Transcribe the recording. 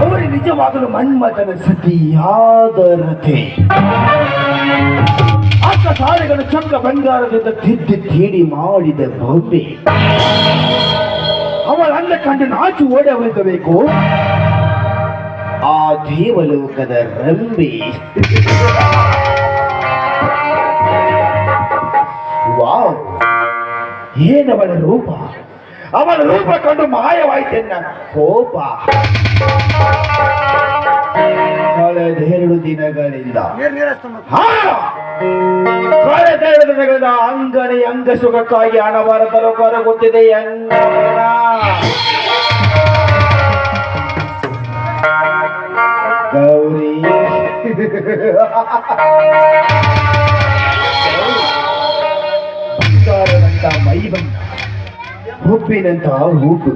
ಅವರು ನಿಜವಾಗಲು ಮನ್ಮಥನ ಸತಿಯಾದರತೆ ಅಕ್ಕ ಸಾಲೆಗಳು ಚಕ್ಕ ಬಂಗಾರದಿಂದ ತಿದ್ದಿ ತೀಡಿ ಮಾಡಿದ ಬೊಬ್ಬೆ. ಅವಳ ಅಂದ ಕಂಡು ನಾಚು ಓಡ ಹೋಗಬೇಕು. ಆ ದೇವಲೋಕದ ರಂಬೆ. ವಾವ್ ಏನವಳ ರೂಪ? ಅವಳ ರೂಪ ಕಂಡು ಮಾಯವಾಯ್ತೆನ್ನ ಕೋಪ. ಕಳೆದೆರಡು ದಿನಗಳಿಂದ! ಕಳೆದೆರಡು ದಿನಗಳಿಂದ ಅಂಗನೆ ಅಂಗ ಸುಖಕ್ಕಾಗಿ ಹಣಬಾರದಲು ಕೊರಗುತ್ತಿದೆ ಎಂಗಣ ಗೌರಿ. ಬಂಗಾರದಂತ ಮೈ ಬಂದ ಹುಬ್ಬಿನಂತ ಹೂಬು